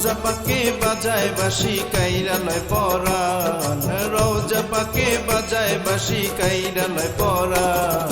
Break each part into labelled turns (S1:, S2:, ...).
S1: রোজা পাকে বাজায় বাসি কাইরা লয় পরাণ। রোজা পাকে বাজায় বাসি কাইরা লয় পরাণ।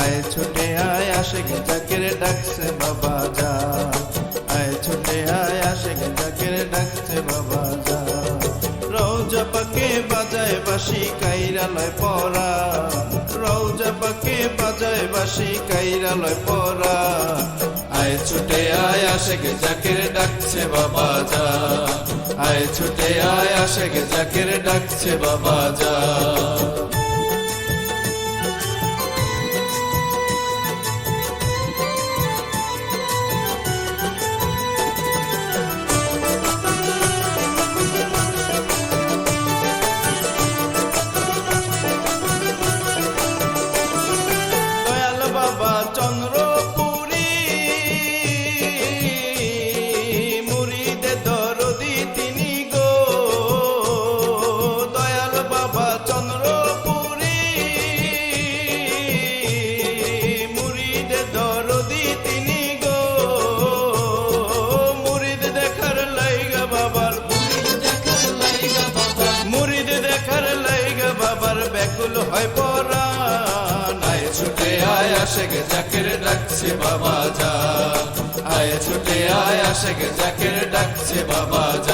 S1: আয় ছোটে আয় আসে জাকের ডাকছে বাবা যা। আয় ছোটে আয় আসে জাকের ডাকছে বাবা যা। রোজা পাকে বাজায় বাসি কাইরা লয় পরা রোজা পাকে বাজায় বাসি কাইরা লয় পরা আয় ছুটে আয় গে জাকের ডাকছে বাবা যা। আয় ছুটে আয় গে জাকের ডাকছে বাবা যা। গে জাকের ডাকছে বাবা যা। আয় ছুটে আয় গে জাকের ডাকছে বাবা যা।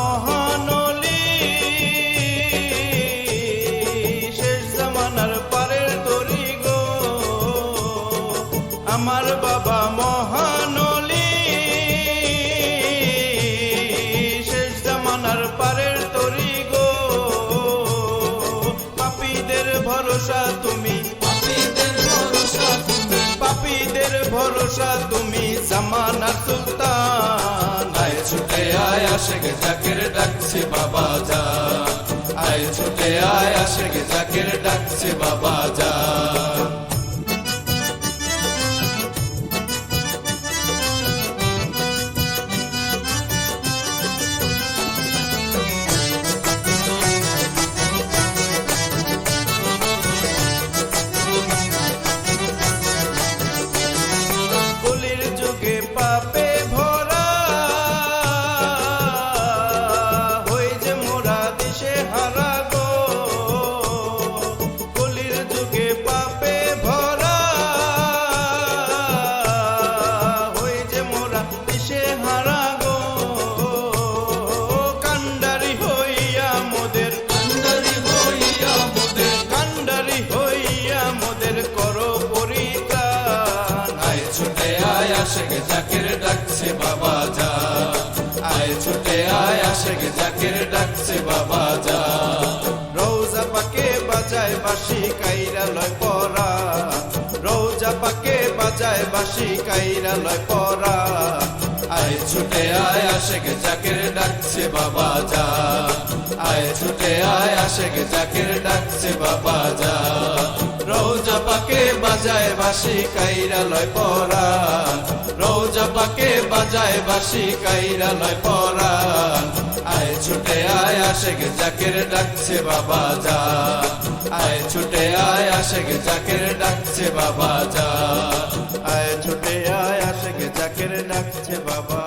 S1: আমার বাবা মহানলি শেষ জামানার পারের তরি গো। পাপীদের ভরসা তুমি। পাপীদের ভরসা তুমি। পাপীদের ভরসা তুমি। জামানার সুলতান। আয় ছুটে আয় গে জাকের ডাকছে বাবা যা। আয় ছুটে আয় গে জাকের ডাকছে বাবা যা। গে জাকের ডাকছে, বাবা যা। রোজা পাকে বাজায় বাসি কাইরা লয় পরা। রোজা পাকে বাজায় বাসি কাইরা লয় পরা। আয় ছুটে আয় আসে গে জাকের ডাকছে, বাবা যা। আয় ছুটে আয় আসে গে জাকের ডাকছে, বাবা যা। বাজায় বাসি কাইরা লয় পরা। রোজা পাকে বাজায় বাসি কাইরা লয় পরা। আয় ছুটে আয় আসে গে জাকের ডাকছে বাবা যা। আয় ছুটে আয় আসে গে জাকের ডাকছে বাবা যা। আয় ছুটে আয় আসে গে জাকের ডাকছে বাবা।